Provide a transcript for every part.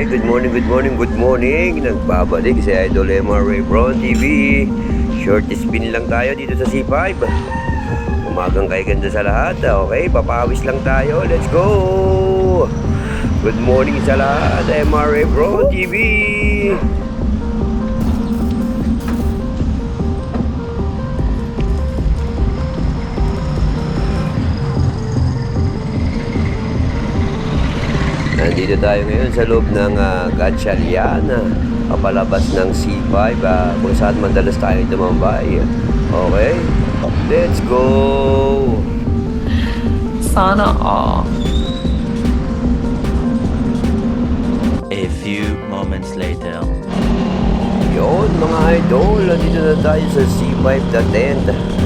Okay, good morning, good morning, good morning. Nagbabalik si Idol MRA Bro TV. Short spin lang tayo dito sa C5. Umagang kay ganda sa lahat. Okay, papawis lang tayo. Let's go! Good morning sa lahat. MRA Bro TV. Nandito tayo ngayon sa loob ng uh, Gatchaliana, papalabas ng C5, ah, kung saan madalas tayo tumambay. Okay? Let's go! Sana all. A few moments later. Yun mga idol, nandito na tayo sa C5 the tent.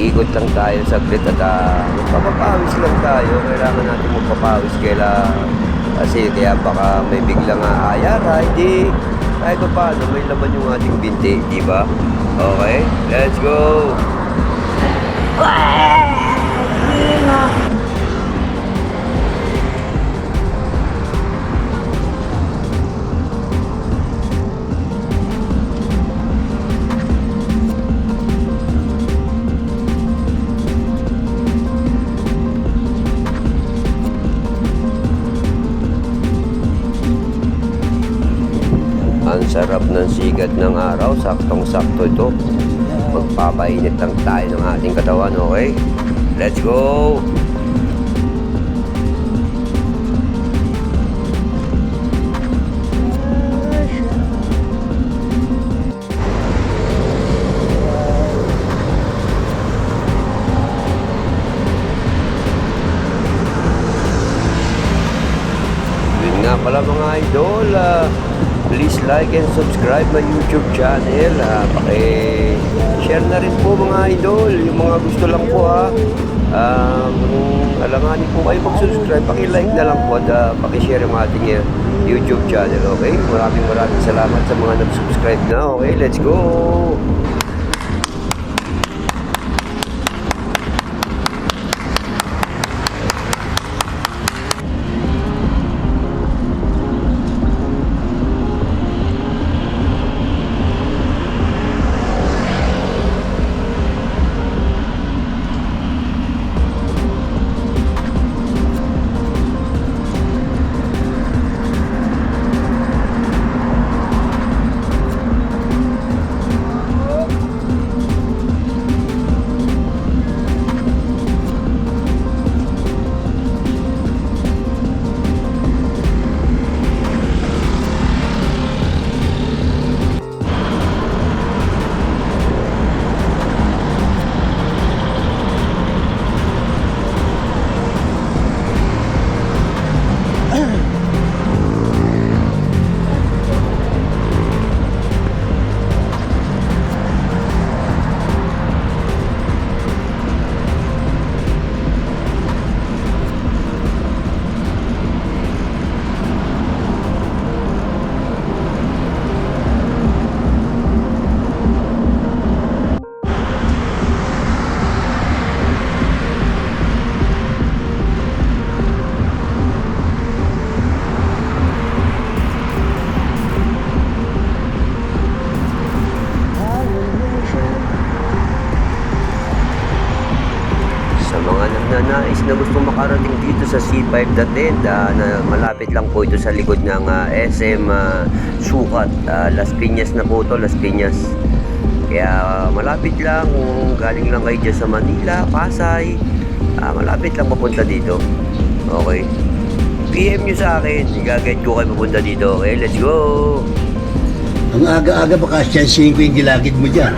Iikot lang tayo saglit at uh, magpapapawis lang tayo. Kailangan natin magpapawis kailangan kasi kaya baka may biglang uh, ayara, hindi kahit pa paano may laman yung ating binti, di ba? Okay, let's go! Ang sarap ng sigat ng araw, saktong-sakto ito. Magpapainit lang tayo ng ating katawan, okay? Let's go! Nga pala mga idol, ah, please like and subscribe my YouTube channel. Ah, paki-share na rin po mga idol, yung mga gusto lang po ha. Kung alanganin po kayo mag-subscribe, paki-like na lang po at ah, paki-share yung ating ah, YouTube channel, okay? Maraming maraming salamat sa mga nag-subscribe na, okay? Let's go! Mga nagnanais na gusto makarating dito sa C5 The Tent, ah, na malapit lang po ito sa likod ng ah, SM ah, Sukat. Ah, Las Piñas na po ito, Las Piñas. Kaya ah, malapit lang kung galing lang kayo dyan sa Manila, Pasay. ah, malapit lang papunta dito. Okay. PM nyo sa akin, i-guide ko kayo papunta dito. Okay, let's go! Ang aga-aga baka siyansihin ko yung gilagid mo dyan.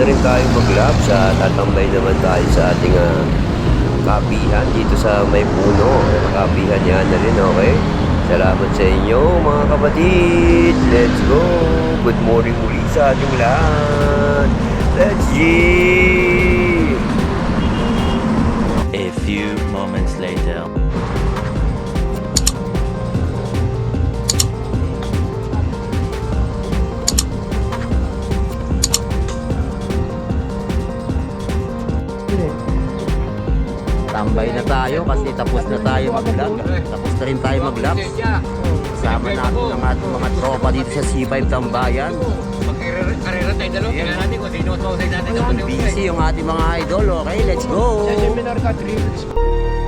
Grabs. Uh, tatambay naman tayo sa ating uh, kapihan dito sa may puno. Kapihan yan na rin, okay? Salamat sa inyo mga kapatid. Let's go. Good morning muli sa ating lahat. Let's G. Tambay na tayo kasi tapos na tayo mag-vlog. Tapos na rin tayo mag-vlog. Kasama natin ang ating mga tropa dito sa C5 Tambayan. Karera tayo dalawa. Tingnan natin kung sino ang natin. Busy yung ating mga idol. Okay, let's go! Seminar ka, 3